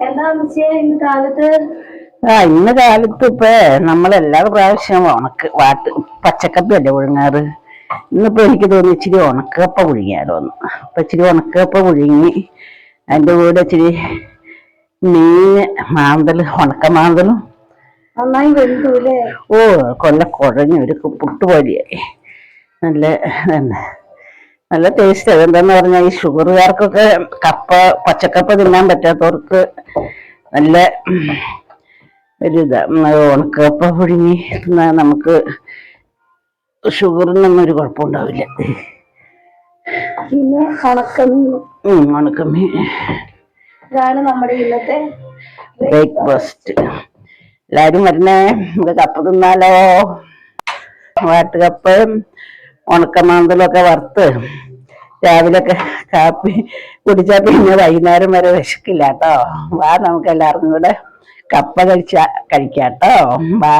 ഇന്ന് കാലത്ത്? ആ ഇന്ന് കാലത്ത് ഇപ്പൊ നമ്മളെല്ലാ പ്രാവശ്യവും ഉണക്ക് വാട്ട് പച്ചക്കപ്പയല്ലേ പുഴുങ്ങാറ്? ഇന്നിപ്പോ എനിക്ക് തോന്നി ഇച്ചിരി ഉണക്കപ്പ പുഴുങ്ങിയാലോന്ന്. അപ്പൊ ഇച്ചിരി ഉണക്കപ്പ പുഴുങ്ങി അതിന്റെ കൂടെ ഇച്ചിരി മീന് മാന്തൽ ഉണക്ക മാന്തലും. നന്നായി വെന്തുല്ലേ? ഓ കൊല്ല കുഴഞ്ഞ ഒരു പുട്ടുപോലെയായി. നല്ല തന്നെ നല്ല ടേസ്റ്റ് അതെന്താന്ന് പറഞ്ഞാൽ ഈ ഷുഗറുകാർക്കൊക്കെ കപ്പ പച്ചക്കപ്പ തിന്നാൻ പറ്റാത്തവർക്ക് നല്ല ഒരു ഇതാ ഉണക്കപ്പ പുഴുങ്ങി തിന്നാൽ നമുക്ക് ഷുഗറിനൊന്നും ഒരു കുഴപ്പമുണ്ടാവില്ല. പിന്നെ ഉണക്കമീൻ. ഉണക്കമീൻ. ഇതാണ് നമ്മുടെ ഇന്നത്തെ ബ്രേക്ക്ഫാസ്റ്റ് എല്ലാരും വരണേ. നമുക്ക് കപ്പ തിന്നാലോ. വാട്ടുകപ്പയും ഉണക്കമാന്തലും ഒക്കെ വറുത്ത് രാവിലെയൊക്കെ കാപ്പി കുടിച്ചാൽ പിന്നെ വൈകുന്നേരം വരെ വിശക്കില്ല കേട്ടോ. വാ നമുക്ക് എല്ലാവർക്കും കൂടെ കപ്പ കഴിച്ച കഴിക്കാട്ടോ വാ